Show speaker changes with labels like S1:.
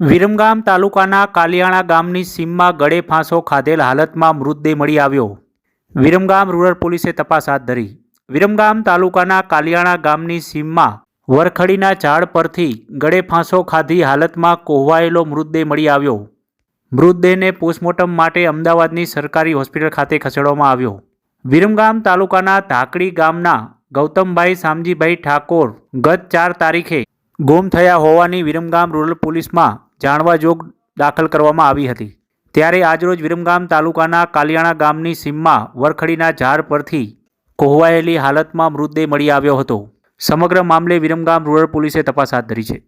S1: વિરમગામ તાલુકાના કાલિયાણા ગામની સીમમાં ગળે ફાંસો ખાધેલ હાલતમાં મૃતદેહ મળી આવ્યો. વિરમગામ રૂરલ પોલીસે તપાસ હાથ ધરી. વિરમગામ તાલુકાના કાલિયાણા ગામની સીમમાં વરખડીના ઝાડ પરથી ગળે ફાંસો ખાધી હાલતમાં કોહવાયેલો મૃતદેહ મળી આવ્યો. મૃતદેહને પોસ્ટમોર્ટમ માટે અમદાવાદની સરકારી હોસ્પિટલ ખાતે ખસેડવામાં આવ્યો. વિરમગામ તાલુકાના ધાકડી ગામના ગૌતમભાઈ સામજીભાઈ ઠાકોર ગત ચાર તારીખે ગુમ થયા હોવાની વિરમગામ રૂરલ પોલીસમાં જાણવા જોગ દાખલ કરવામાં આવી હતી. ત્યારે આજરોજ વિરમગામ તાલુકાના કાલિયાણા ગામની સીમમાં વરખડીના ઝાડ પરથી કોહવાયેલી હાલતમાં મૃતદેહ મળી આવ્યો હતો. સમગ્ર મામલે વિરમગામ રૂરલ પોલીસે તપાસ હાથ ધરી છે.